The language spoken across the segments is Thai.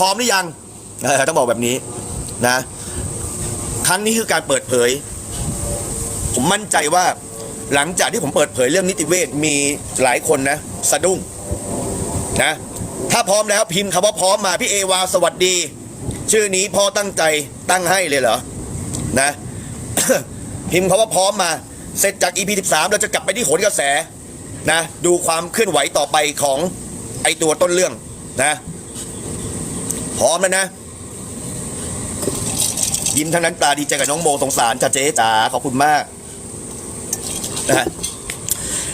พร้อมหรือยังเออต้องบอกแบบนี้นะครั้งนี้คือการเปิดเผย ผมมั่นใจว่าหลังจากที่ผมเปิดเผยเรื่องนิติเวชมีหลายคนนะ สะดุ้งนะถ้าพร้อมแล้วพิมพ์คำว่าพร้อมมาพี่เอวาสวัสดี ชื่อนี้พ่อตั้งใจตั้งให้เลยเหรอนะ พิมพ์คำว่าพร้อมมา เสร็จจาก EP 13 เราจะกลับไปที่โหนกระแสนะ ดูความเคลื่อนไหวต่อไปของไอตัวต้นเรื่องนะ พร้อมแล้วนะ ยิ้มทั้งนั้นตาดีใจกับน้องโมสงสารจ้าเจ๊จ๋าขอบคุณมากนะฮะ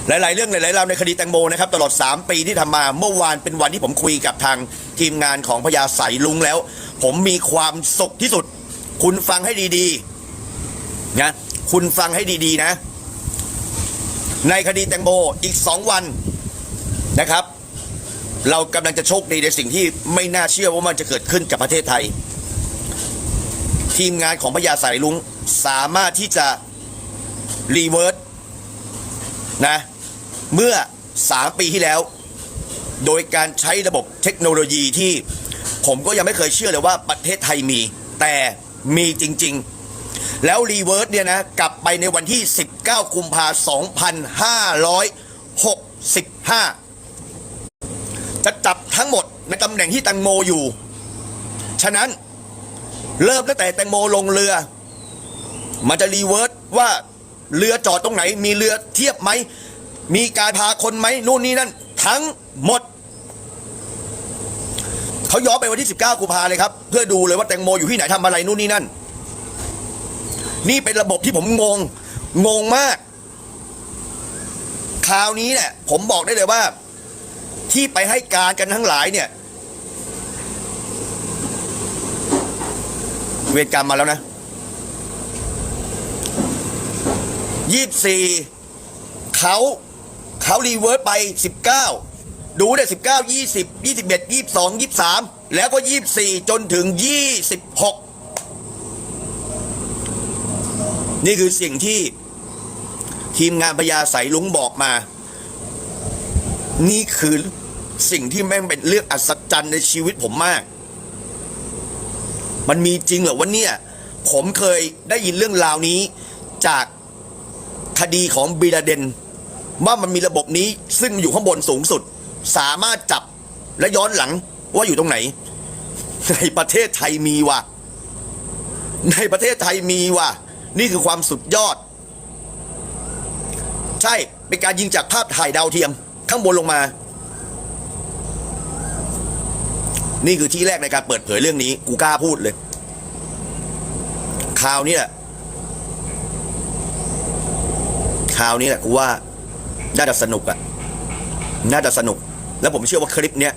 หลาย ๆ เรื่องหลายๆราวในคดีแตงโมนะครับตลอด 3 ปีที่ทำมาเมื่อวานเป็นวันที่ผมคุยกับทางทีมงานของพญาใสลุงแล้ว ผมมีความสุขที่สุด คุณฟังให้ดีๆนะคุณฟังให้ดี ๆ นะ ในคดีแตงโมอีก 2 วันนะครับ เรากำลังจะโชคดีในสิ่งที่ไม่น่าเชื่อว่ามันจะเกิดขึ้นกับประเทศไทย ทีมงานของพญาสายลุงสามารถที่จะรีเวิร์สนะเมื่อ 3 ปีที่แล้ว โดยการใช้ระบบเทคโนโลยีที่ผมก็ยังไม่เคยเชื่อเลยว่าประเทศไทยมี แต่มีจริง ๆ แล้วรีเวิร์สเนี่ยนะ กลับไปในวันที่ 19 กุมภาพันธ์2565จะจับ ทั้งหมดในตำแหน่งที่แตงโมอยู่ ฉะนั้นเริ่มตั้งแต่แตงโมลงเรือ มันจะรีเวิร์สว่าเรือจอดตรงไหน มีเรือเทียบไหม มีการพาคนไหมนู่นนี่นั่น ทั้งหมด เขาย้อนไปวันที่ 19กุมภาเลยครับ เพื่อดูเลยว่าแตงโมอยู่ที่ไหนทำอะไรนู่นนี่นั่น นี่เป็นระบบที่ผมงง งงมาก คราวนี้เนี่ยผมบอกได้เลยว่า ที่ไปให้การกันทั้งหลายเนี่ย เวรกรรมมาแล้วนะยี่สี่เขาเขารีเวิร์สไปสิบเก้าดูได้สิบเก้ายี่สิบยี่สิบเอ็ดยี่สองยี่สามแล้วก็ยี่สี่จนถึงยี่สิบหกนี่คือสิ่งที่ทีมงานพญาใสลุงบอกมา นี่คือ สิ่งที่แม่งเป็นเรื่องอัศจรรย์ในชีวิตผมมาก มันมีจริงเหรอวะเนี่ย ผมเคยได้ยินเรื่องราวนี้ จากคดีของบิลาเดน ว่ามันมีระบบนี้ซึ่งอยู่ข้างบนสูงสุด สามารถจับและย้อนหลังว่าอยู่ตรงไหน ในประเทศไทยมีว่ะ ในประเทศไทยมีว่ะ นี่คือความสุดยอด ใช่ เป็นการยิงจากภาพถ่ายดาวเทียม ข้างบนลงมา นี่คือที่แรกในการเปิดเผยเรื่องนี้ กูกล้าพูดเลยข่าวนี้แหละข่าวนี้แหละกูว่าน่าจะสนุกอะน่าจะสนุก แล้วผมเชื่อว่าคลิปเนี้ย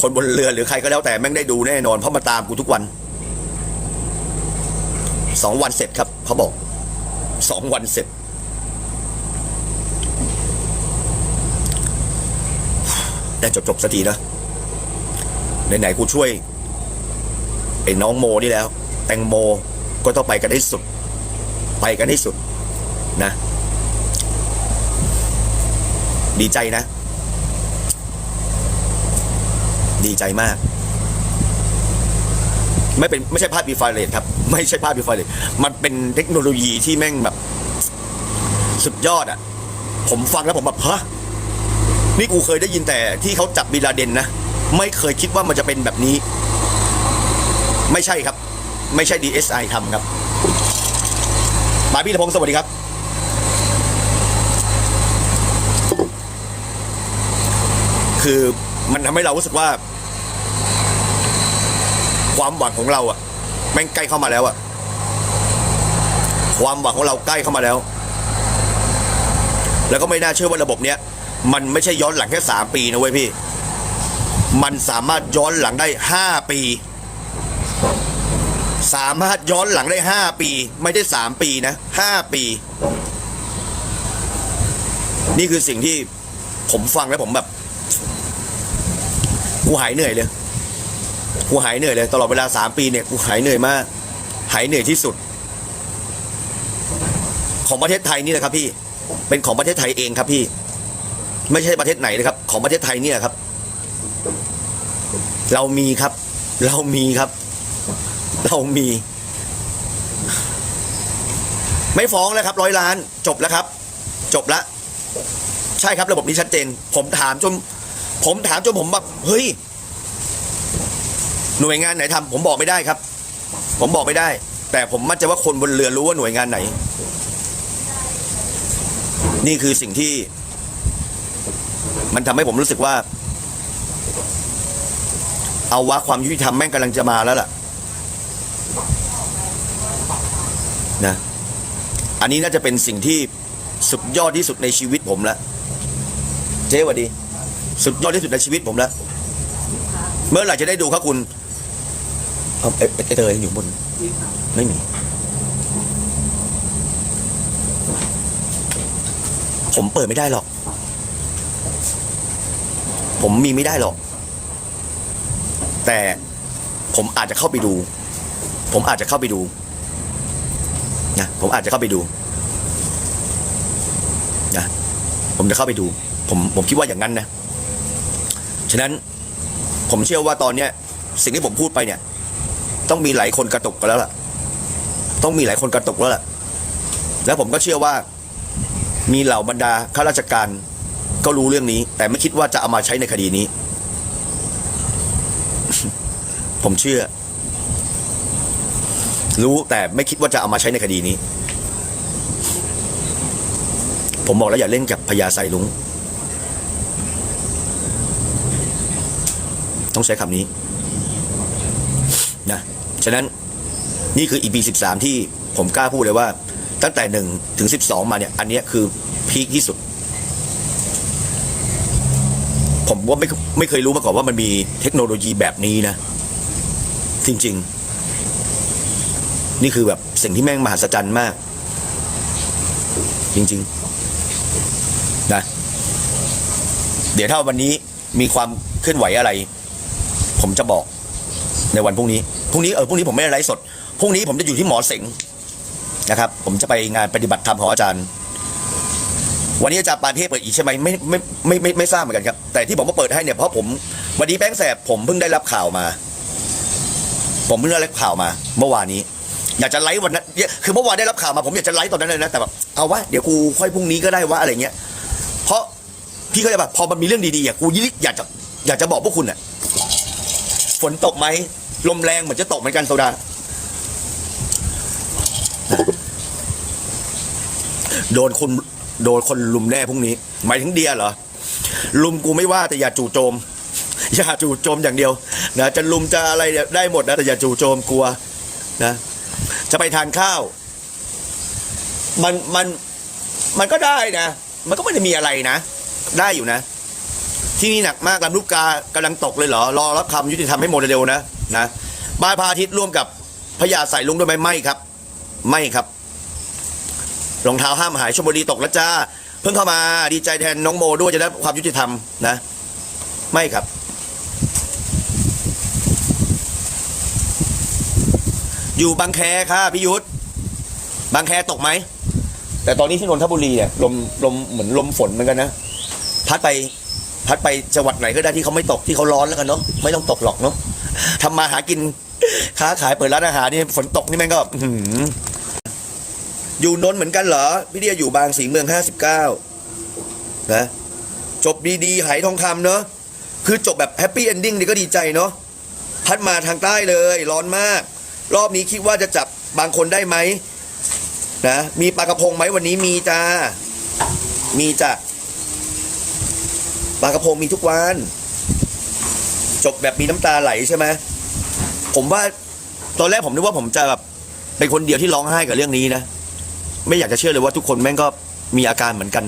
คนบนเรือหรือใครก็แล้วแต่แม่งได้ดูแน่นอนเพราะมาตามกูทุกวันสองวันเสร็จครับเขาบอกสองวันเสร็จ ได้จบๆสักทีนะ ไหนๆกูช่วยไอ้น้องโมนี่แล้ว แตงโมก็ต้องไปกันให้สุด ไปกันให้สุดนะ ดีใจนะ ดีใจมาก ไม่เป็นไม่ใช่ภาพบีไฟเลตครับ ไม่ใช่ภาพบีไฟเลตมันเป็นเทคโนโลยีที่แม่งแบบ สุดยอดอะ่ะ ผมฟังแล้วผมแบบฮะนี่กูเคยได้ยินแต่ที่เขาจับบิลาเดนนะ ไม่เคยคิดว่ามันจะเป็นแบบนี้ ไม่ใช่ครับ ไม่ใช่ DSI ทำครับมาพี่ธพงศ์สวัสดีครับ คือมันทำให้เรารู้สึกว่า ความหวังของเราอะแม่งใกล้เข้ามาแล้วอะความหวังของเราใกล้เข้ามาแล้ว แล้วก็ไม่น่าเชื่อว่าระบบเนี้ยมันไม่ใช่ย้อนหลังแค่สามปีนะเว้ยพี่ มันสามารถย้อนหลังได้ห้าปี สามารถย้อนหลังได้ห้าปี ไม่ได้สามปีนะห้าปี นี่คือสิ่งที่ผมฟังแล้วผมแบบ กูหายเหนื่อยเลย กูหายเหนื่อยเลย ตลอดเวลาสามปีเนี่ยกูหายเหนื่อยมาก หายเหนื่อยที่สุด ของประเทศไทยนี่แหละครับพี่ เป็นของประเทศไทยเองครับพี่ ไม่ใช่ประเทศไหนเลยครับ ของประเทศไทยเนี่ยครับ เรามีครับ เรามีครับ เรามี ไม่ฟ้องแล้วครับร้อยล้าน จบแล้วครับ จบละ ใช่ครับระบบนี้ชัดเจน ผมถามจนผมถามจนผมแบบเฮ้ยหน่วยงานไหนทำผมบอกไม่ได้ครับ ผมบอกไม่ได้ แต่ผมมั่นใจว่าคนบนเรือรู้ว่าหน่วยงานไหน นี่คือสิ่งที่ มันทำให้ผมรู้สึกว่า เอาวะความยุติธรรมแม่งกำลังจะมาแล้วล่ะนะอันนี้น่าจะเป็นสิ่งที่สุดยอดที่สุดในชีวิตผมแล้วเจ๊วัดดี สุดยอดที่สุดในชีวิตผมแล้วเมื่อไหร่จะได้ดูครับคุณเอาไอ้ไอ้เตยอยู่บน ไม่มี ผมเปิดไม่ได้หรอก ผมมีไม่ได้หรอก แต่ผมอาจจะเข้าไปดู ผมอาจจะเข้าไปดูนะผมอาจจะเข้าไปดูนะผมจะเข้าไปดู ผมผมคิดว่าอย่างนั้นนะฉะนั้นผมเชื่อว่าตอนเนี้ยสิ่งที่ผมพูดไปเนี่ย ต้องมีหลายคนกระตุกกันแล้วล่ะ ต้องมีหลายคนกระตุกแล้วล่ะ แล้วผมก็เชื่อว่ามีเหล่าบรรดาข้าราชการก็รู้เรื่องนี้ แต่ไม่คิดว่าจะเอามาใช้ในคดีนี้ ผมเชื่อ รู้แต่ไม่คิดว่าจะเอามาใช้ในคดีนี้ ผมบอกแล้วอย่าเล่นกับพญาไสลุง ต้องใช้คำนี้นะฉะนั้นนี่คือ EP 13ที่ผมกล้าพูดเลยว่า ตั้งแต่1ถึง12มาเนี่ย อันนี้คือพีคที่สุด ผมว่าไม่ไม่เคยรู้มาก่อนว่ามันมีเทคโนโลยีแบบนี้นะ จริง ๆ นี่คือแบบสิ่งที่แม่งมหัศจรรย์มาก จริง ๆ นะ เดี๋ยวถ้าวันนี้มีความเคลื่อนไหวอะไร ผมจะบอกในวันพรุ่งนี้ พรุ่งนี้เออพรุ่งนี้ผมไม่ได้ไลฟ์สด พรุ่งนี้ผมจะอยู่ที่หมอเสงนะครับ ผมจะไปงานปฏิบัติธรรมของอาจารย์ วันนี้อาจารย์ปานเทพเปิดอีกใช่ไหมไม่ไม่ไม่ไม่ไม่ทราบเหมือนกันครับ แต่ที่ผมมาเปิดให้เนี่ยเพราะผมวันนี้แป้งแสบผมเพิ่งได้รับข่าวมา ผมเพิ่งได้รับข่าวมา เมื่อวานนี้ อยากจะไลฟ์วันนั้นคือเมื่อวานได้รับข่าวมาผมอยากจะไลฟ์ตอนนั้นเลยนะแต่แบบเอาวะเดี๋ยวกูค่อยพรุ่งนี้ก็ได้วะอะไรเงี้ยเพราะพี่ก็จะแบบพอมันมีเรื่องดีๆอะกูยิ่งอยากจะอยากจะบอกพวกคุณอะฝนตกไหมลมแรงเหมือนจะตกเหมือนกันโซดาโดนคนโดนคนลุมแน่พรุ่งนี้ หมายถึงเดียเหรอลุมกูไม่ว่าแต่อย่าจู่โจม อย่าจู่โจมอย่างเดียวนะจะลุมจะอะไรได้หมดนะแต่อย่าจู่โจมกลัวนะจะไปทานข้าว มันมันมันก็ได้นะ มันก็ไม่ได้มีอะไรนะ ได้อยู่นะ ที่นี่หนักมากลำลูกกากำลังตกเลยเหรอรอรับคำยุติธรรมให้หมดเร็วๆนะนะบายพาทิตย์ร่วมกับพญาใส่ลุงด้วยไหมไม่ครับ ไม่ครับรองเท้าห้ามหายชมบุรีตกแล้วจ้า เพิ่งเข้ามาดีใจแทนน้องโมด้วยจะได้ความยุติธรรมนะ ไม่ครับ อยู่บางแคค่ะพี่ยุทธบางแคตกไหม แต่ตอนนี้ที่นนทบุรีเนี่ยลมลมเหมือนลมฝนเหมือนกันนะ พัดไปพัดไปจังหวัดไหนก็ได้ที่เขาไม่ตกที่เขาร้อนแล้วกันเนาะไม่ต้องตกหรอกเนาะทำมาหากินค้าขายเปิดร้านอาหารนี่ฝนตกนี่แม่งก็อื้อหืออยู่นนท์เหมือนกันเหรอพี่เดียอยู่บางสีเมืองห้าสิบเก้านะจบดีๆหายทองคำเนาะคือจบแบบแฮปปี้เอนดิ้งนี่ก็ดีใจเนาะพัดมาทางใต้เลยร้อนมาก รอบนี้คิดว่าจะจับบางคนได้ไหมนะมีปลากระพงไหมวันนี้มีจ้า มีจ้ะปลากระพงมีทุกวัน จบแบบมีน้ำตาไหลใช่ไหมผมว่าตอนแรกผมนึกว่าผมจะแบบเป็นคนเดียวที่ร้องไห้กับเรื่องนี้นะ ไม่อยากจะเชื่อเลยว่าทุกคนแม่งก็มีอาการเหมือนกัน